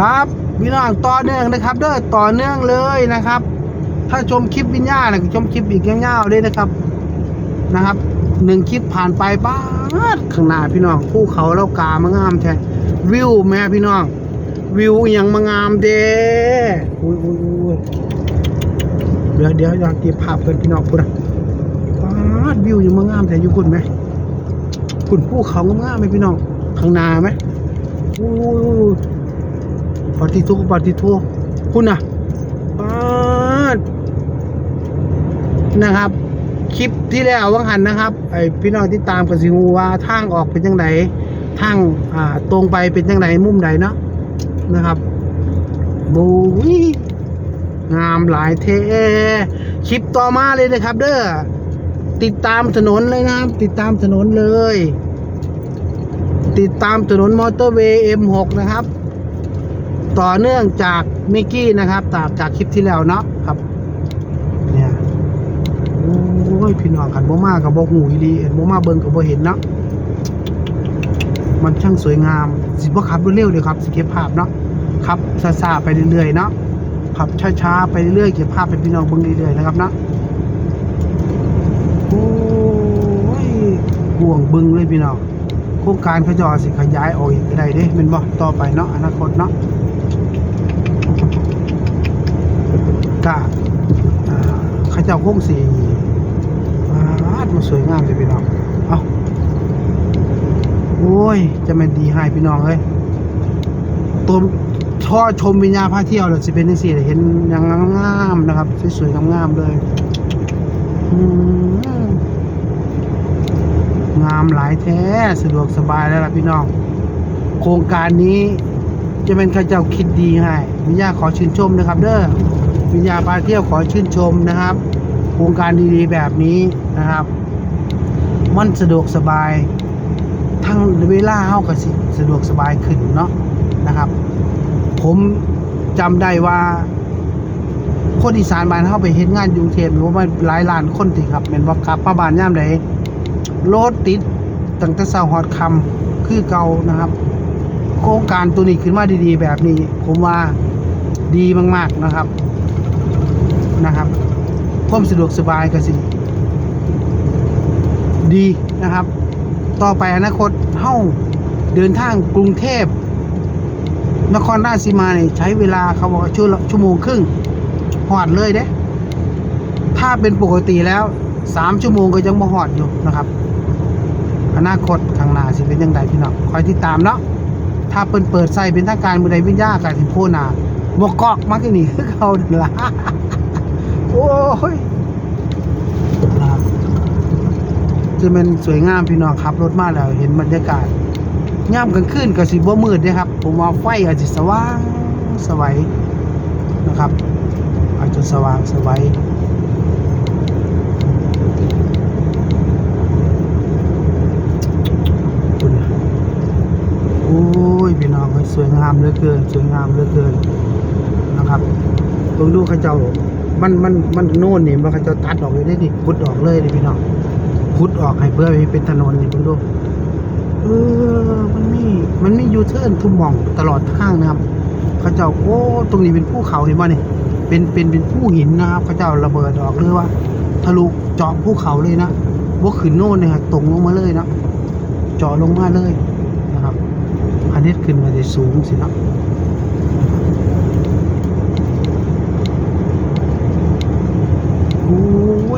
ครับพี่น้องต่อเนื่องนะครับ เด้อต่อเนื่องเลยนะครับ ถ้าชมคลิปวิญญาณนะชมคลิปอีกยาวๆเลยนะครับนะครับหนึ่งคลิปผ่านไปบ้าข้างหน้าพี่น้องภูเขาเล่ากามางามแท้วิวแม่พี่น้อง วิวอหยังมางามเด้อุ้ยอุ้ยอุ้ยเดี๋ยวเดี๋ยวอยากเก็บภาพเพื่อนพี่น้องพูดนะบ้าวิวอยังมางามแท้อยู่คุณไหมคุณภูเขางามไหมพี่น้องข้างหน้าไหมอุ้ย ปฏิทุปฏิทุคุณนะปาดนะครับ คลิปที่แล้ววังหันนะครับไอพี่น้องที่ตามกับสิฮูว่าทางออกเป็นยังไงทางอ่าตรงไปเป็นยังไงมุมใดเนาะนะครับบูวิงามหลายเทคลิปต่อมาเลยนะครับ เด้อติดตามถนนเลยนะครับ ติดตามถนนเลย ติดตามถนนมอเตอร์เวย์ M6 นะครับ ต่อเนื่องจากมิกกี้นะครับจากจากคลิปที่แล้วเนาะครับ เนี่ยโอ้ยพี่น้องกันบ่มากับบ่หูอีดีเห็นบ่มาเบิ่งกับบ่เห็นเนาะมันช่างสวยงาม สิบ่ขับเร็วๆเดียวครับ สิเก็บภาพเนาะครับซาๆไปเรื่อยๆเนาะขับช้าๆไปเรื่อยๆเก็บภาพเป็นพี่น้องเบิ่งเรื่อยๆนะครับเนาะโอ้ยห่วงบึงเลยพี่น้องโครงการขาจะเอสิขยายออกอีกได้เด้แม่นบ่ต่อไปเนาะอนาคตเนาะ กาข้าเจ้าคงสีอาดมาสวยงามเลยพี่น้อง เอาโอ้ย จะไม่ดีให้พี่น้องเอ้ยตัวช่อชมวิญญาณพาเที่ยวเลยสิเป็นยังสี่เห็นอย่างงามๆนะครับ สวยๆงามๆเลยงามหลายแท้สะดวกสบายแล้วล่ะพี่น้อง โครงการนี้จะเป็นข้าเจ้าคิดดีให้วิญญาขอชื่นชมนะครับ เด้อ วิญญาพาเที่ยวขอชื่นชมนะครับ โครงการดีๆแบบนี้นะครับ มันสะดวกสบาย ทั้งเวลาเฮาก็สิสะดวกสบายขึ้นเนาะนะครับ ผมจำได้ว่า คนอีสานบ้านเฮาไปเฮ็ดงานยุงเทพหรือว่าหลายล้านคนติครับแม่นบ่กลับมาบานย่ามใดรถติดตั้งแต่เช้าฮอดค่ำคือเก่านะครับโครงการตัวนี้ขึ้นมาดีๆ แบบนี้ ผมว่าดีมากๆนะครับ ความสะดวกสบายก็สิดีนะครับ ต่อไปอนาคตเฮ้าเดินทางกรุงเทพ นครราชสีมาเนี่ยใช้เวลาเขาบอกชั่วชั่วโมงครึ่งหอดเลยเด้ ถ้าเป็นปกติแล้วสามชั่วโมงก็ยังมาหอดอยู่นะครับ อนาคตข้างหน้าสิเป็นยังไงพี่น้องคอยติดตามเนาะถ้าเปิดเปิดใส่เป็นทางการมือใดวิญญาการสิโพนาบกกอกมักจะหนีคือเขาเดือละ โอ้ยนะครับจะเป็นสวยงามพี่น้องขับรถมาแล้วเห็นบรรยากาศย่ำกลางคืนก็สิบ่มืดเด้ครับ ผมว่าไฟอาจจะสว่างสวัยนะครับ อาจจะสว่างสวัยโอ้ยพี่น้องเอ้สวยงามเหลือเกินสวยงามเหลือเกินนะครับเบิ่งดูเขาเจ้า มันมันมันโน่นนี่มันเขาเจ้าตัดออกเลยได้ดิขุดออกเลยดิพี่น้องขุดออกให้เพื่อให้เป็นถนนนี่เบิ่งดูเออมันมีมันมียูเทิร์นทุ่มมองตลอดทางนะครับเขาเจ้าโอ้ตรงนี้เป็นภูเขาเห็นป่ะนี่เป็นเป็นเป็นภูหินนะครับเขาเจ้าระเบิดออกหรือว่าทะลุเจาะภูเขาเลยนะว่าขึ้นโน่นเนี่ยตรงลงมาเลยนะเจาะลงมาเลยนะครับอันนี้ขึ้นมาได้สูงสินะโอ้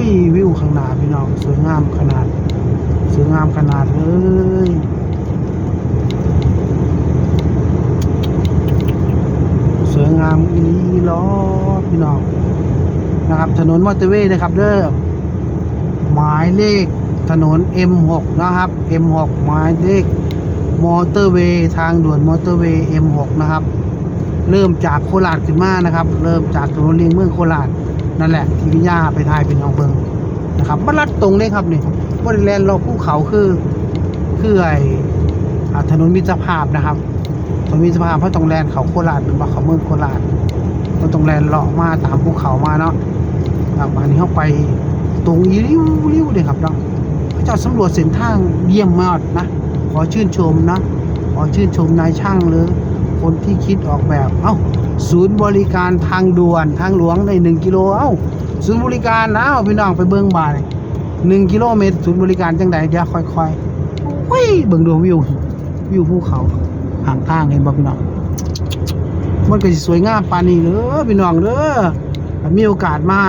ยวิวข้างหน้าพี่น้องสวยงามขนาด สวยงามขนาดเลยสวยงามอีลีล้อพี่น้องนะครับ ถนนมอเตอร์เวย์นะครับเด้อหมายเลขถนน M6 นะครับ M6 หมายเลขมอเตอร์เวย์ทางด่วนมอเตอร์เวย์ M6 นะครับ เริ่มจากโคราชขึ้นมานะครับ เริ่มจากถนนเลียงเมืองโคราช นั่นแหละที่พิญญาไปทายเป็นของเบิงนะครับบัลัดตรงเลยครับนี่บริแลนด์เราภูเขาคือคือไอถนนมิตรภาพนะครับถนนมิตรภาพเพราะตรงแลนเขาโคราชหรือว่าเขาเมืองโคราชก็ตรงแลนเลาะมาตามภูเขามาเนาะครับอันนี้เข้าไปตรงอีริ้วริ้วเลยครับเนาะพระเจ้าสำรวจเส้นทางเยี่ยมมากนะขอชื่นชมนะขอชื่นชมนายช่างหรือคนที่คิดออกแบบเอ้า ศูนย์บริการทางด่วนทางหลวงในหนึ่งกิโลเอ้าศูนย์บริการนะเอาพี่น้องไปเบิ้งบ่าทหนึ่งกิโลเมตรศูนย์บริการจังใดเดี๋ยวค่อยๆเฮ้ยเบิ่งดูวิววิวภูเขาห่างทางเห็นบ่พี่น้องมันก็สิสวยงามปานนี้เด้อพี่น้องเด้อมีโอกาสมา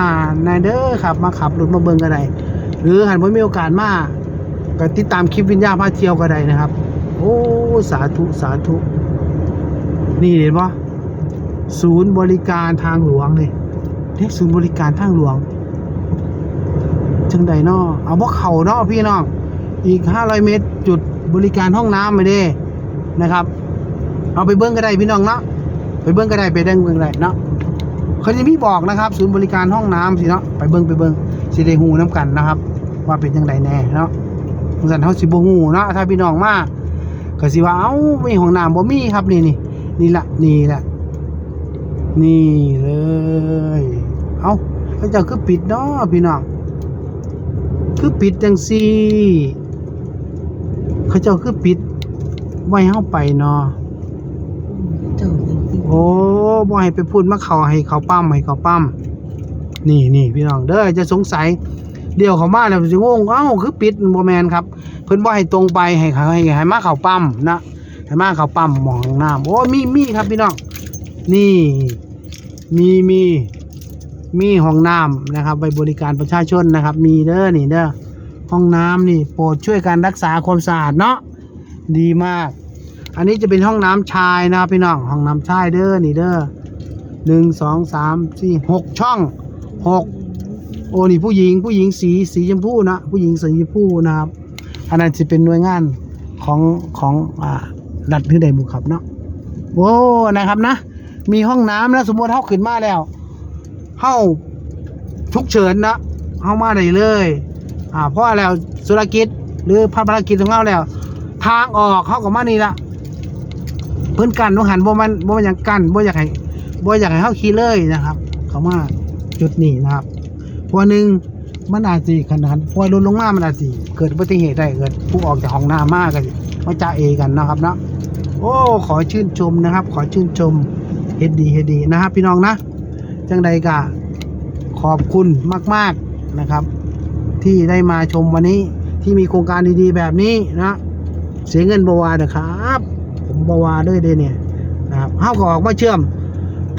ในเด้อครับมาขับรถมาเบิ่งก็ได้หรือหันบ่มีโอกาสมาก็ติดตามคลิปวิญญาณพาเที่ยวก็ได้นะครับ โอ้สาธุสาธุ นี่เห็นปะ ศูนย์บริการทางหลวงเลยเรียกศูนย์บริการทางหลวง จังใดนอเอาพวกเขานาะพี่น้องอีก 500 เมตร จุดบริการห้องน้ำไม่ได้นะครับ เอาไปเบิ้งก็ได้พี่น้องเนาะไปเบิ้งก็ได้ไปเด้งเบิ้งได้เนาะเขาจะมีบอกนะครับ ศูนย์บริการห้องน้ำสิเนาะไปเบิ้งไปเบิ้งสิได้หูน้ำกันนะครับ ว่าเป็นจังใดแน่เนาะสันเฮาสิบ่ฮู้เนาะถ้าพี่น้องมาก็สิว่าเอ้ามีห้องน้ำบ่มีครับนี่นี่นี่ละนี่ละ นี่เลย เอ้าเขาเจ้าคือปิดเนาะพี่น้อง คือปิดจังซี่เขาเจ้าคือปิด ไว้เฮาไปเนาะเจ้าจริงโอ้บ่ให้ไปพูดมาเขาให้เขาปั้มให้เขาปั้มนี่นี่พี่น้องเด้อจะสงสัย เดี๋ยวเขามาแล้วสิงงเอ้าคือปิดบ่แมนครับ เพิ่นบ่ให้ตรงไปให้เขาให้ให้มาเขาปั๊มนะให้มาเขาปั๊มหมองน้ำโอ้มีมีครับพี่น้อง นี่ มีมีมีห้องน้ำนะครับไปบริการประชาชนนะครับ มีเด้อนี่เด้อห้องน้ำนี่โปรดช่วยการรักษาความสะอาดเนาะดีมาก อันนี้จะเป็นห้องน้ำชายนะครับพี่น้องห้องน้ำชายเด้อนี่เด้อหนึ่งสองสามสี่หกช่องหกโอ้นี่ผู้หญิงผู้หญิงสีสีชมพูนะผู้หญิงสีชมพูนะครับ อันนั้นจะเป็นหน่วยงานของของอ่ารัฐหรือใดบุครับเนาะโอ้นะครับนะ มีห้องน้ำนะสมมติเฮาขึ้นมาแล้วเฮาทุกเฉินนะเฮามาได้เลย อ่าเพราะแล้วธุรกิจหรือภารกิจของเราแล้ว ทางออกเขาก็มานี่ละเพิ่นกันต้องหันบ่มันบ่มันอยากกันบ่อยากให้บ่อยากให้เฮาขี่เลยนะครับ เขามาจุดนี้นะครับพวหนึ่งมันอาจจะขนาดพอลดลงมามันอาจจะเกิดอุบัติเหตุได้เกิดผู้ออกจากห้องน้ำมากกันมาจ่าเอกันนะครับเนาะโอ้ขอชื่นชมนะครับ ขอชื่นชม เฮ็ดดีเฮ็ดดีนะครับพี่น้องนะจังใดกะขอบคุณมาก ๆนะครับ ที่ได้มาชมวันนี้ที่มีโครงการดีๆแบบนี้นะเสียเงินบวาเด้อครับ ผมบวาด้วยเด้เนี่ยนะครับเฮาก็ออกมาเชื่อม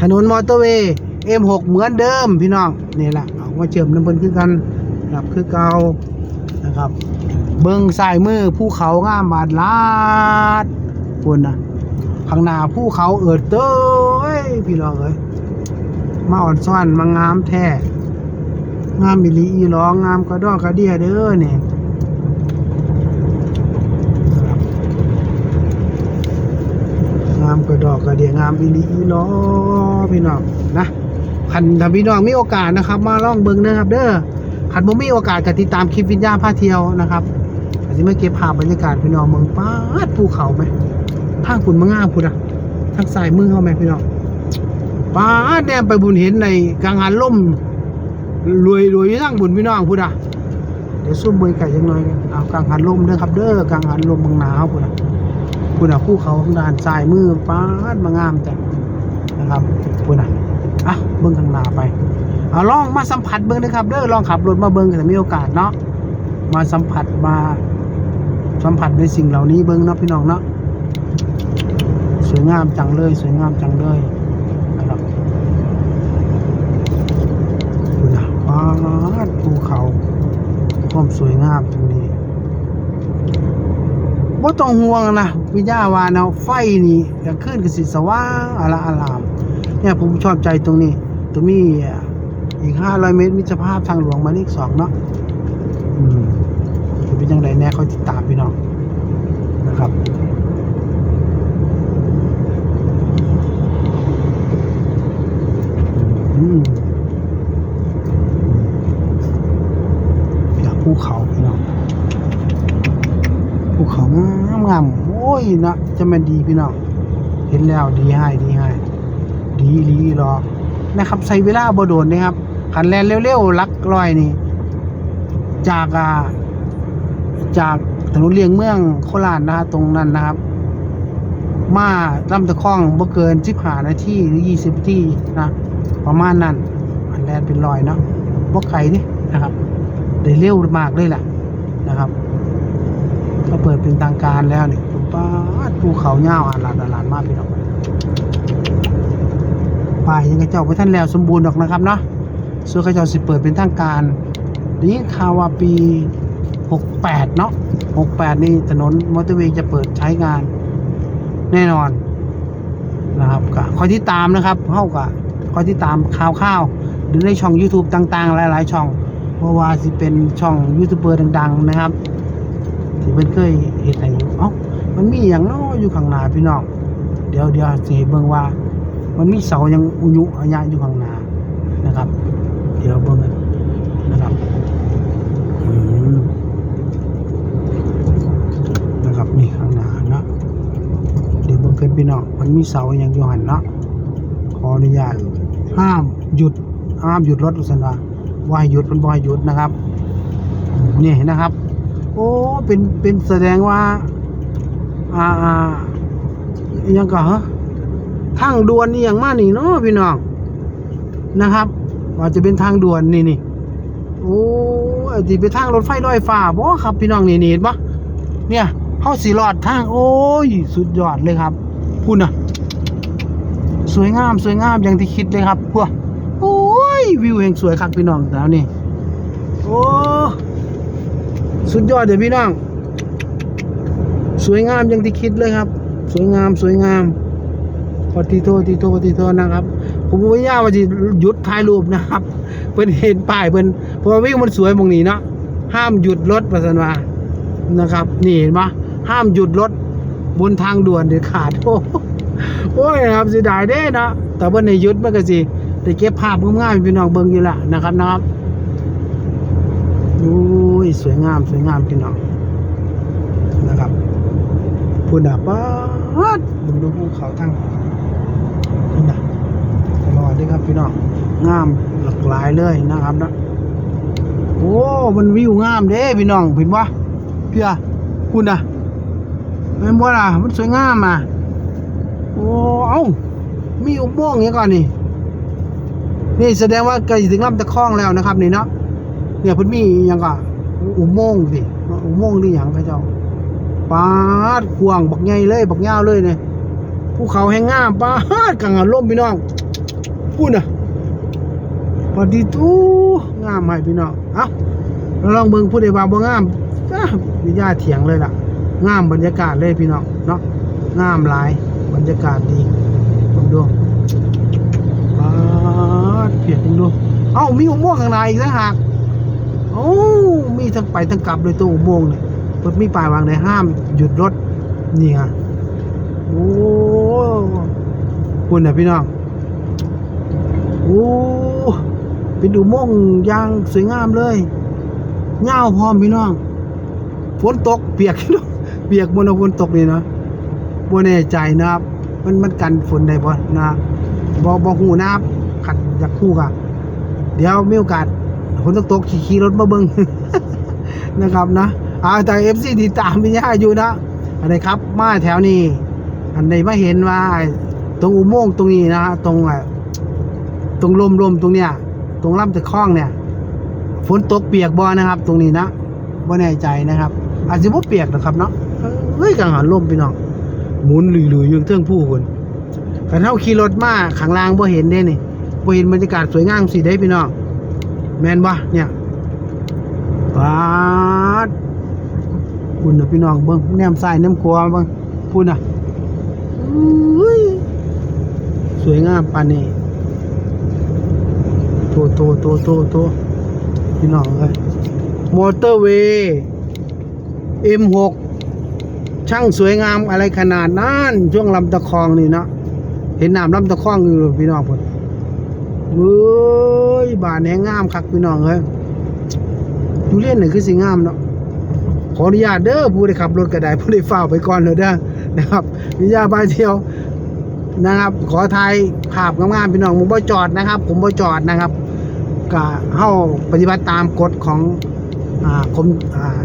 ถนนมอเตอร์เวย์ M6 เหมือนเดิมพี่น้องนี่แหละออกมาเชื่อมน้ำเพิ่นกันครับคือเก่านะครับ เบิ้งซ้ายมือภูเขางามบาดลาดพุ่นนะ ข้างหน้าภูเขาเอิดเต้ยพี่น้องเอ้ยมาอ่อนซ่อนมางามแท้งามมิลีอีหลองงามกระดอกกระเดียเด้อเนี่ยงามกระดอกกระเดียงามมิลีอีหลอพี่น้องนะคันถ้าพี่น้องมีโอกาสนะครับ มาล่องเบิ้งนะครับ เด้อคันบ่มีโอกาสก็ติดตามคลิปวิญญาณพาเที่ยวนะครับอาจจะไม่เก็บภาพบรรยากาศพี่น้องเมืองป้าดภูเขาไหม ทางคุณมางามพุ่นอะทางสายมือเขาไหมพี่น้องป้าดแนมไปบุญเห็นในกลางหันล่มรวยรวยยู่ทั้งบุญพี่น้องพูดอะเดี๋ยวซุ่มมือไก่ยังน้อยกันเอากลางหันล่มเด้อครับ เด้อกลางหันล่มบางหนาวพูดอะพูดอะภูเขาข้างด้านซ้ายมือป้ามางามจังนะครับพูดอะอะเบิ้งข้างหน้าไปเอาลองมาสัมผัสเบิ้งนะครับเด้อลองขับรถมาเบิ้งกันมีโอกาสเนาะมาสัมผัสมาสัมผัสในสิ่งเหล่านี้เบิ้งเนาะพี่น้องเนาะ งามจังเลย สวยงามจังเลยนะครับดูนะฟ้าภูเขาความสวยงามตรงนี้ว่ต้องห่วงนะวิญญาณวานะไฟนี่จะขึ้นกับสีสว่างอลาอลาม เนี่ยผมชอบใจตรงนี้ตรงนี้อีกห้าร้อยเมตรมิตรภาพทางหลวงมายเลขสองเนาะอืมจะเป็นยังไงแน่เขาติดตามพี่น้องนะครับ อืม อยาก ภูเขาพี่น้องภูเขางามงามโอ้ยนะจะมันดีพี่น้องเห็นแล้วดีให้ดีให้ดีหลีรอนะครับใส่เวลาบ่โดนนะครับขันแลนเร็วๆลักลอยนี่ จากอ่าจากถนนเลียงเมืองโคราชนะฮะตรงนั้นนะครับ มาลำตะคองบ่เกิน15นาทีหรือ20นาทีนะประมาณนั้นอันแลนเป็นรอยเนาะบ่ไกลนี่นะครับ ได้เร็วมากเลยแหละนะครับก็เปิดเป็นทางการแล้วนี่ป้าภูเขาเงาวอาลาดอาลาดมากพี่น้องป่ายยังกระเจ้าไปท่านแล้วสมบูรณ์ดอกนะครับเนาะส่วนกระเจ้าสิเปิดเป็นทางการนี้ข่าวาปี 68 เนาะ68 นี่ถนนมอเตอร์เวย์จะเปิดใช้งานแน่นอนนะครับก็คอยที่ตามนะครับเข้ากับคอยที่ตามข่าวข้าวๆหรือในช่อง YouTube ต่างๆ หลาย ๆ ช่อง ราะว่าสิเป็นช่องยูทูบเบอร์ดัง ๆ นะครับที่เพิ่นเคยเห็นอยู่เอ้ามันมีอย่างน้ออยู่ข้างหน้าพี่น้องเดี๋ยวเดี๋ยวสิเบิ่งว่า มันมีเสายังอุยุอัญะอยู่ข้างหน้านะครับ เดี๋ยวเบิ่งนะครับนะครับนี่ข้างหน้าเนาะเดี๋ยวเบิ่งกันพี่น้องมันมีเสายังอยู่หันเนาะขออนุญาตห้ามหยุดห้ามหยุดรถอุตสาหะ วาให้หยุดมันบ่ให้หยุดนะครับนี่นะครับ โอ้เป็นเป็นแสดงว่า อ่าอ่ายังก็ฮะทางด่วนนี่อย่างมากนี่เนาะพี่น้องนะครับว่าจะเป็นทางด่วนนี่นี่โอ้ยที่เป็นทางรถไฟลอยฟ้าบ่ครับพี่น้องนี่นี่เห็นปะเนี่ยเฮาสิรอดทางโอ้ย สุดยอดเลยครับพูดนะสวยงามสวยงามอย่างที่คิดเลยครับพวกโอ้ย วิวแห่งสวยครับพี่น้องแต่นี่โอ้สุดยอดเดี๋ยวพี่น้อง สวยงามอย่างที่คิดเลยครับ สวยงามสวยงามปฏิโทษปฏิโทษปฏิโทษนะครับ ผมไม่ยากว่าจะหยุดถ่ายรูปนะครับเพิ่นเห็นป้ายเพิ่นเพราะวิวมันสวยมองนี้เนาะห้ามหยุดรถประสันวานะครับ นี่เห็นปะห้ามหยุดรถบนทางด่วนเด็ดขาดโอ้โอ้ยครับเสียดายเด้นะแต่ว่าในหยุดมันก็สิ ได้เก็บภาพง่ามๆให้พี่น้องเบิ่งอยู่ละนะครับนะครับโอ้ยสวยงามสวยงามพี่น้องนะครับพุ่นอะป๊าดดูดูภูเขาทั้งพุ่นอะตลอดด้วยครับพี่น้องงามหลากหลายเลยนะครับนะโอ้มันวิวงามเด้พี่น้องเห็นปะเพี่อะพุ่นอะเห็นบ่ล่ะมันสวยงามอะโอ้เอ้ามีอุโมงค์อย่างนี้ก่อนนี่ นี่แสดงว่าใกล้ถึงลำตะคองแล้วนะครับนี่เนาะเนี่ยพิ่นมีอหยังก็อุโมงค์สิอุโมงค์หรือหยังพระเจ้าปาดกวางบักใหญ่เลยบักยาวเลยเนี่ยภูเขาแห่งงามปาดกังหันลมพี่น้องพูดน่ะปฏิทูงามให้พี่น้องเอ้าเราลองเบิ่งผู้ใดว่าบ่งามจ้าวิญญาเถียงเลยล่ะ งามบรรยากาศเลยพี่น้องเนาะงามหลายบรรยากาศดีลองดู เพียรลองดู เอ้ามีอุโมงค์ข้างในอีกต่างหากโอ้มีทั้งไปทั้งกลับเลยตัวอุโมงค์เนี่ยเพิ่นมีป้ายวางในห้ามหยุดรถนี่ฮะโอ้คุณน่ะพี่น้องโอ้เป็นอุโมงค์ยางสวยงามเลยเงาพร้อมพี่น้องฝนตกเปียกเปียกบนฝนตกนี่เนาะบ่แน่ใจนะครับ มันมันกันฝนได้บ่นะบ่บ่ฮู้นะครับ ขัดอยากคู่กะเดี๋ยวมีโอกาสฝนตกตกขี่ขี่รถมาเบิงนะครับนะอาแต่เอฟซีที่ตามพี่ย่าอยู่นะอันไหนครับ มาแถวนี้ อันไหนมาเห็นว่าตรงอุโมงค์ตรงนี้นะฮะตรงตรงลมลมตรงเนี้ยตรงลำตะคองเนี่ยฝนตกเปียกบ่นะครับ ตรงนี้นะว่แน่ใจนะครับ อาจจะบ่เปียกนะครับเนาะเฮ้ยกังหันลมพี่น้องหมุนหลุยๆยู่เทิงผู้คนกันเท่าขี่รถมาข้างล่างบ่เห็นเด้นี่บ่ เห็นบรรยากาศสวยงามสิได้พี่น้องแมนบ่เนี่ยปาดพุ่นะพี่น้องเบิ่งแนมซ้ายแนมขวเบิ่งพุ่นะสวยงามปานนี้โตโตโตโตโตพี่น้องเอ้ยมอเตอร์เวย์ M6 ช่างสวยงามอะไรขนาดนั้นช่วงลำตะคองนี่เนาะเห็นน้ำลำตะคองอยู่พี่น้องพุ่น เว้ยบ้านแห่งงามคักพี่น้องเอ้ยอยู่เล่นนี่คือสิงามเนาะขออนุญาตเด้อผู้ใดขับรถก็ได้ผู้ใดเฝ้าไปก่อนเลยเด้อนะครับวิญญาบาเที่ยวนะครับ ขอถ่ายภาพงามๆพี่น้องผมบ่จอดนะครับ ผมบ่จอดนะครับก็เฮาปฏิบัติตามกฎของอ่ากรมอ่า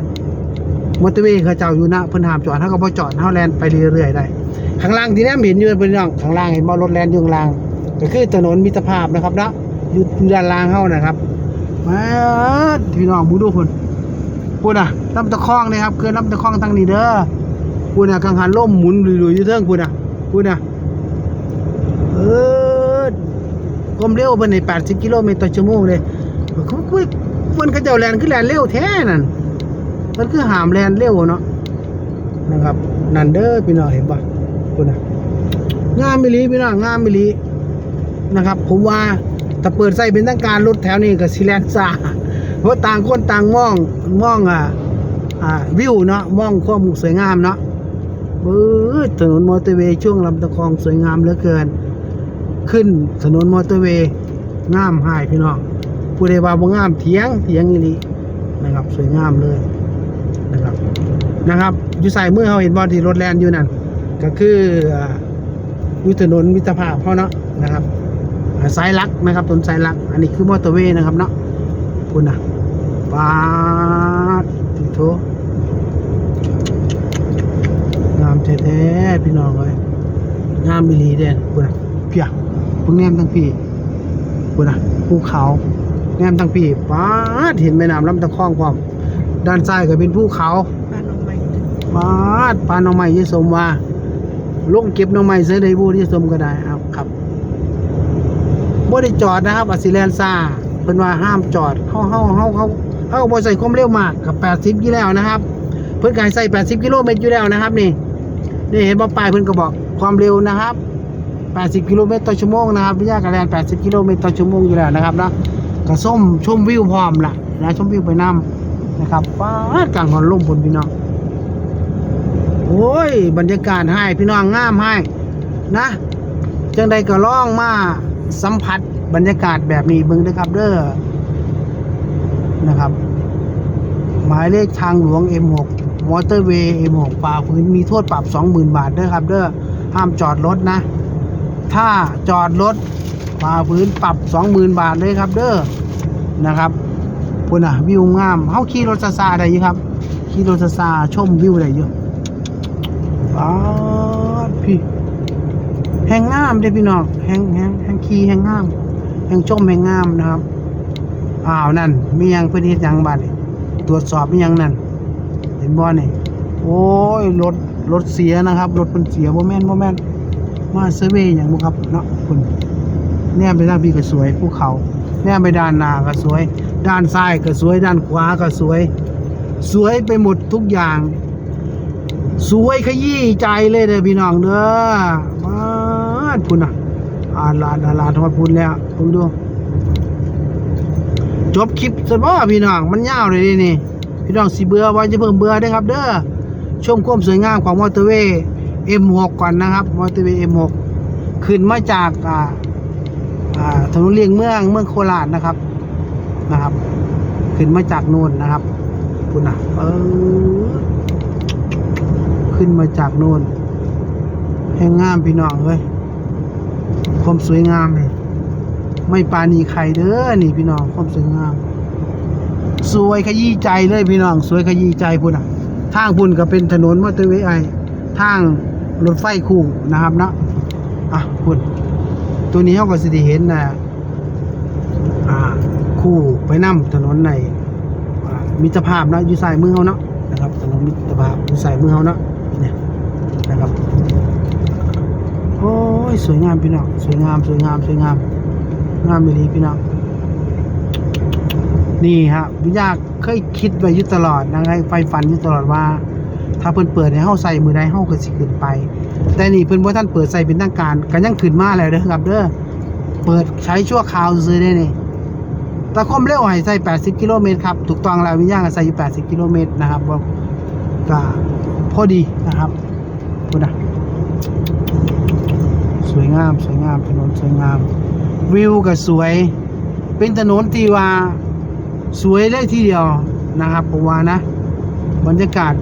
มอเตอร์เวย์เขาเจ้าอยู่นะเพิ่นหามจอดเฮาก็บ่จอดเฮาแลนไปเรื่อยๆได้ข้างล่างที่แนมเห็นอยู่เป็นน้องข้างล่างเห็นบ่รถแลนอยู่ข้างล่าง ก็คือถนนมิตรภาพนะครับเนาะอยู่อยู่ด้านล่างเฮานะครับมาพี่น้องบูดูคนพุ่นอะลำตะคองนะครับคือลำตะคองทางนี้เด้อพุ่นอะกังหันล่มหมุนลุยๆอยู่เทิงพุ่นอะพุ่นอะเออความเร็วเพิ่นให้80กิโลเมตรต่อชั่วโมงเลยเขาคุยเพิ่นก็เจ้าแล่นคือแลนเร็วแท้นั่นมันคือหามแลนเร็วเนาะนะครับนั่นเด้อพี่น้องเห็นปะพุ่นอะงามมิลีพี่น้องงามมิลี นะครับ ผมว่าถ้าเปิดใส่เป็นทางการรถแถวนี้ก็สิแลนซ่าเพราะต่างคนต่างมองมองอ่าอ่าวิวเนาะมองความสวยงามเนาะถนนมอเตอร์เวย์ช่วงลำตะคองสวยงามเหลือเกิน ขึ้นถนนมอเตอร์เวย์งามหายพี่น้องผู้ใดว่าบ่งามเถียงเถียงอีหลีนะครับ สวยงามเลยนะครับนะครับอยู่ใส่มือเขาเห็นบอลที่รถแลนอยู่นั่นก็คืออ่าอยู่ถนนมิตรภาพเขาเนาะนะครับ สายลักนะครับต้นสายลัก อันนี้คือมอเตอร์เวย์นะครับเนาะคุณนะปาดติโถงามแท้ๆพี่น้องเลยงามมิลีเด่นคุณนะเพียเพิ่งแนมทั้งพี่คุณนะภูเขาแนมทั้งพี่ปาดเห็นแม่น้ำลำตะคองความ ด้านซ้ายก็เป็นภูเขาบ้านน้องใหม่ปาดปลาหน่อไม้ยี่สมว่าลงเก็บหน่อไม้เสือได้บูยี่สมก็ได้ครับครับ บ่ได้จอดนะครับอาซิแลนซ่าเพิ่นว่าห้ามจอดเฮาเฮาเฮาเฮาเฮาบ่ใส่ความเร็วมากกับ 80กิโลแล้วนะครับ เพิ่นก็ให้ใส่ 80 กิโลเมตรอยู่แล้วนะครับ นี่ นี่เห็นบ่ป้ายเพิ่นก็บอกความเร็วนะครับ 80 กิโลเมตรต่อชั่วโมงนะครับวิทยากรแลน80 กิโลเมตรต่อชั่วโมงอยู่แล้วนะครับเนาะก็ส้มชมวิวพร้อมล่ะนะชมวิวไปนํนะครับป้ากลางหอนลมพุ่นพี่น้องโอ้ย บรรยากาศให้พี่น้องงามให้นะจังใดก็ล่องมา สัมผัสบรรยากาศแบบนี้เบิ่งเด้อครับเด้อนะครับ หมายเลขทางหลวง M6 มอเตอร์เวย์ M6 ฝ่าฝืนมีโทษปรับ 20,000 บาทเด้อครับ เด้อห้ามจอดรถนะ ถ้าจอดรถฝ่าฝืนปรับ 20,000 บาทเลยครับเด้อนะครับพุ่นอะวิวงามเฮาขี่รถซาซาได้อยู่ครับขี่รถซาซาชมวิวได้อยู่ปาดพี่ แห่งงามเด้พี่น้องแห่งแห่งแห่งขี่แห่งงามแห่งชมแห่งงามนะครับอ้าวนั่นมียังเพิ่นเฮ็ดยังบัดนี้ตรวจสอบมียังนั่นเห็นบ่นี่โอ้ยรถรถเสียนะครับรถเพิ่นเสียบ่แม่นบ่แม่นมาเซเวย์หยังบ่ครับเนาะคุณแนมไปทางพี่ก็สวยภูเขาแนมไปด้านหน้าก็สวย ด้านซ้ายก็สวย ด้านขวาก็สวย สวยไปหมดทุกอย่าง สวยขยี้ใจเลยเด้อพี่น้องเด้อ ดพุ่นอะอ่าลานอ่าลานทอดพุ่นแล้วผมดู จบคลิปซะบ่พี่น้อง มันยาวเลยนี่นี่พี่น้องสิเบื่อว่าจะเพิ่มเบื่อได้ครับ เด้อ ชมความสวยงามของมอเตอร์เวย์ M6 ก่อนนะครับ มอเตอร์เวย์ M6 ขึ้นมาจากอ่าอ่าถนนเลียงเมืองเมืองโคราชนะครับ นะครับ ขึ้นมาจากนู่นนะครับพุ่นอะเออขึ้นมาจากโน่นแห่งงามพี่น้องเอ้ย ความสวยงามเลยไม่ปานีใครเด้อนี่พี่น้องความสวยงาม สวยขยี้ใจเลยพี่น้อง สวยขยี้ใจพุ่นอะทางพุ่นก็เป็นถนนมอเตอร์เวย์ไอทางรถไฟคู่นะครับนะอะพุ่นตัวนี้เขาก็สิได้เห็นนะอ่าคู่ไปนํถนนในมิตรภาพนะอยู่สายมือเขาเนาะนะครับถนนมิตรภาพอยู่สายมือเขาเนาะเนี่ยนะครับโอ้ ยสวยงามพี่น้องสวยงามสวยงามสวยงามงามไปดีพี่น้องนี่ฮะวิญญาเคยคิดไว้อยู่ตลอดนะไงไฟฝันยู่ตลอดว่า ถ้าเพิ่นเปิดให้เฮาใส่มือใดเฮาก็สิขึ้นไป แต่นี่เพิ่นบ่ทันเปิดใส่เป็นทางการก็ยังขึ้นมาแล้วเด้อครับเด้อเปิดใช้ชั่วคราวซื้อได้นี่แต่ความเร็วให้ใส่ 80 กิโลเมตรครับ ถูกต้องแล้ววิญญาณใส่อยู่ 80 กิโลเมตรนะครับบ่ก็พอดีนะครับคุณนะ สวยงาม สวยงามถนนสวยงาม วิวก็สวย เป็นถนนที่ว่าสวยได้ทีเดียวนะครับผมว่านะ บรรยากาศ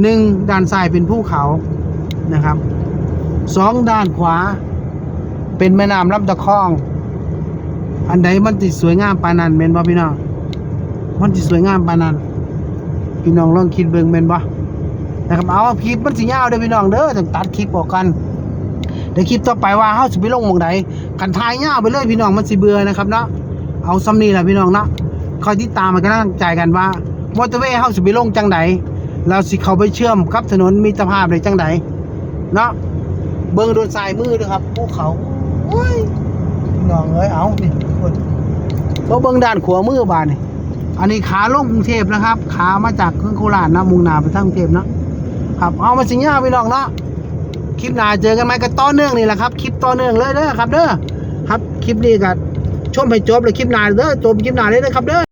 หนึ่งด้านซ้ายเป็นภูเขานะครับสองด้านขวา เป็นแม่น้ำลำตะคอง อันใดมันติสวยงามปานันเมนบ่พี่น้องมันติสวยงามปานันพี่น้องลองคิดเบิ่งเมนบ่นะครับเอาคลิปมันสิยาวเด้อพี่น้องเด้อต้องตัดคลิปออกกัน ดี๋ยวคลิปต่อไปว่าเฮาสิไปลงหม่องใดกันทายยาวไปเลยพี่น้องมันสิเบื่อนะครับเนาะเอาซ้ำนี้แหละพี่น้องเนาะคอยติดตามมันก็ตั้งใจกันว่ามอเตอร์เวย์เฮาสิไปลงจังไดเราสิเขาไปเชื่อมกับถนนมิตรภาพได้จังไดเนาะเบิ่งโดนสายมือด้อครับภูเขาโอ้ยน้องเอ้ยเอานี่คนบ่เบิ่งด้านขวามือบาดนี่อันนี้ขาลงกรุงเทพนะครับ ขามาจากเครื่องโคราชนะมุ่งหน้าไปทางกรุงเทพนะครับเอามาสิญญาพี่น้องเนาะ คลิปหน้าเจอกันไหมก็ต่อเนื่องนี่แหละครับ คลิปต่อเนื่องเลยเด้อครับเด้อครับคลิปนี้ก็ชมให้จบเลยคลิปหน้าเด้อจบคลิปหน้าเลยนะครับเด้อ